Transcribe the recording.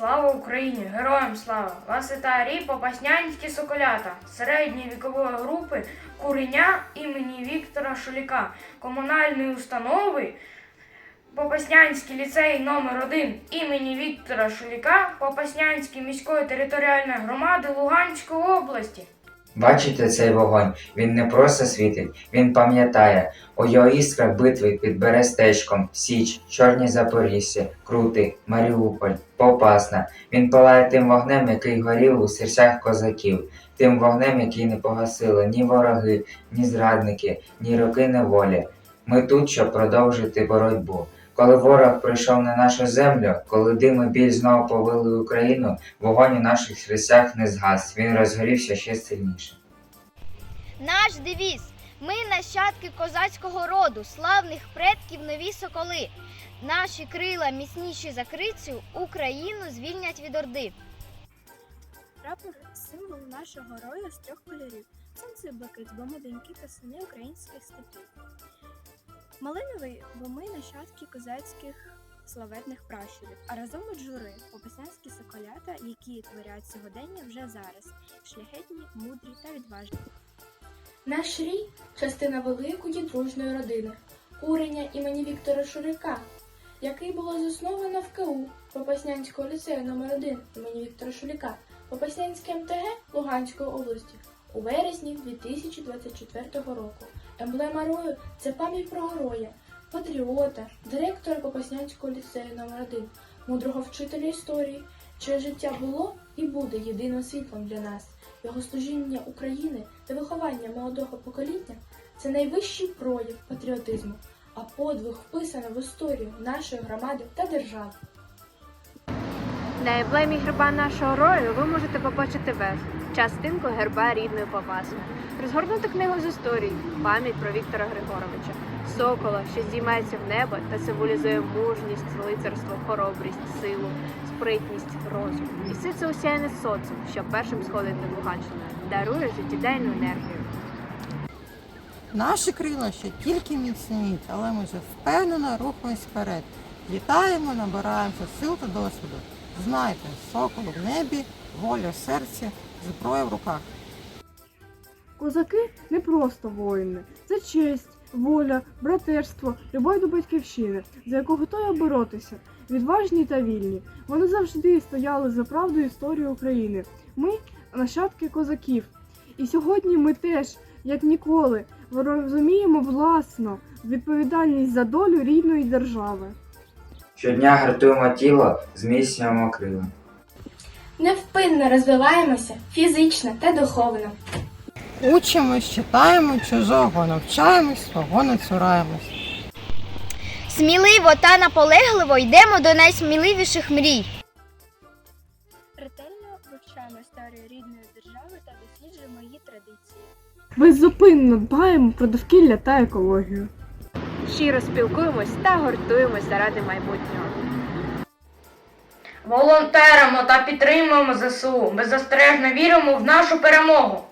Героям слава! Вас вітає Попаснянські соколята середньої вікової групи Куреня імені Віктора Шуліка, комунальної установи Попаснянський ліцей номер 1 імені Віктора Шуліка Попаснянської міської територіальної громади Луганської області. Бачите цей вогонь? Він не просто світить, він пам'ятає. У його іскрах битви під Берестечком, Січ, Чорні Запоріжжя, Крути, Маріуполь, Попасна. Він палає тим вогнем, який горів у серцях козаків, тим вогнем, який не погасили ні вороги, ні зрадники, ні роки неволі. Ми тут, щоб продовжити боротьбу. Коли ворог прийшов на нашу землю, коли дим і біль знову повили Україну, вогонь у наших серцях не згас, він розгорівся ще сильніше. Наш девіз. Ми нащадки козацького роду, славних предків нові соколи. Наші крила міцніші за крицю, Україну звільнять від орди. Прапор символ нашого героя з трьох кольорів. Сонце блакить, бо ми та сини українських степів. Малиновий, бо ми нащадки козацьких славетних пращурів, а разом от жури попаснянські соколята, які творять сьогодення вже зараз, шляхетні, мудрі та відважні. Наш рій частина великої дружної родини, куреня імені Віктора Шурика, який було засновано в КУ Попаснянського ліцею номер 1 імені Віктора Шуліка, Попаснянське МТГ Луганської області у вересні 2024 року. Емблема рою це пам'ять про героя, патріота, директора Попаснянського ліцею номер 1 мудрого вчителя історії, чиє життя було і буде єдиним світлом для нас. Його служіння України та виховання молодого покоління це найвищий прояв патріотизму, а подвиг вписано в історію нашої громади та держави. На емблемі герба нашого рою ви можете побачити верх, частинку герба рідної Попасної, розгорнуту книгу з історій, пам'ять про Віктора Григоровича, сокола, що здіймається в небо та символізує мужність, лицарство, хоробрість, силу, спритність, розум. І все це осяяне сонцем, що першим сходить над Луганщиною, дарує життєдайну енергію. Наші крила ще тільки міцніють, але ми вже впевнено рухаємось вперед. Літаємо, набираємося сил та досвіду. Знайте, сокол в небі, воля в серці, зброя в руках. Козаки не просто воїни, це честь, воля, братерство, любов до батьківщини, за яку готові боротися, відважні та вільні. Вони завжди стояли за правду і історію України. Ми нащадки козаків. І сьогодні ми теж, як ніколи, розуміємо власно відповідальність за долю рідної держави. Щодня гартуємо тіло, зміцнюємо крила. Невпинно розвиваємося фізично та духовно. Учимось, читаємо чужого, навчаємось, свого не цураємось. Сміливо та наполегливо йдемо до найсміливіших мрій. Ретельно вивчаємо історію рідної держави та досліджуємо її традиції. Беззупинно дбаємо про довкілля та екологію. Щиро спілкуємось та гуртуємось заради майбутнього. Волонтеримо та підтримуємо ЗСУ. Беззастережно віримо в нашу перемогу.